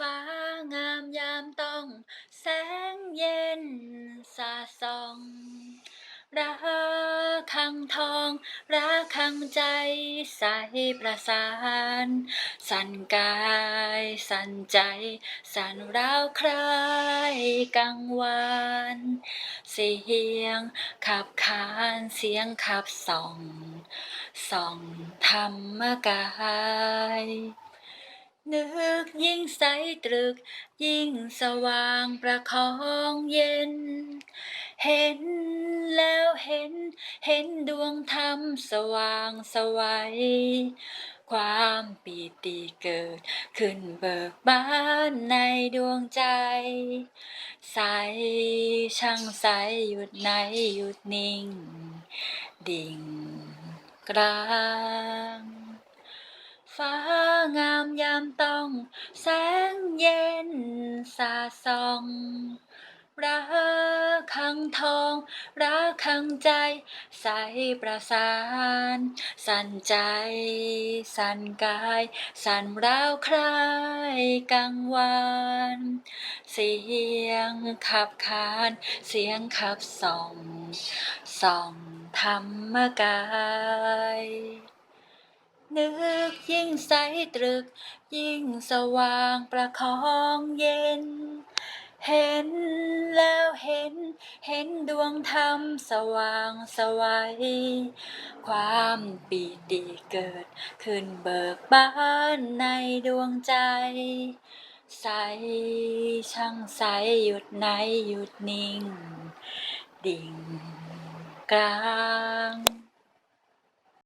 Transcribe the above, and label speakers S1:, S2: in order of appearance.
S1: ฟ้างามยามต้อง แสงเย็นสาส่องระคังทองระคังใจใสประสาน สั่นกายสั่นใจ สั่นราวคลายกังวานเสียงขับขานเสียงขับส่อง ส่องธรรมกาย นึกยิ่งใสตรึก ยิ่งสว่างประคองเย็น เห็นแล้วเห็น เห็นดวงธรรมสว่างสวัย ความปีติเกิดขึ้นเบิกบานในดวงใจ ใสช่างใสหยุดไหนหยุดนิ่ง ดิ่งกลาง ฟ้างามยามต้อง แสงเย็นสาส่องระคังทองระคังใจ ใสประสาน สั่นใจ สั่นกาย สั่นร้าวคลายกังวานเสียงขับขาน เสียงขับส่อง ส่องธรรมกาย นึกยิ่งใสตรึก ยิ่งสว่างประคองเย็น เห็นแล้วเห็น เห็นดวงธรรมสว่างสวัย ความปีติเกิดขึ้นเบิกบานในดวงใจ ใสช่างใสหยุดไหนหยุดนิ่ง ดิ่งกลาง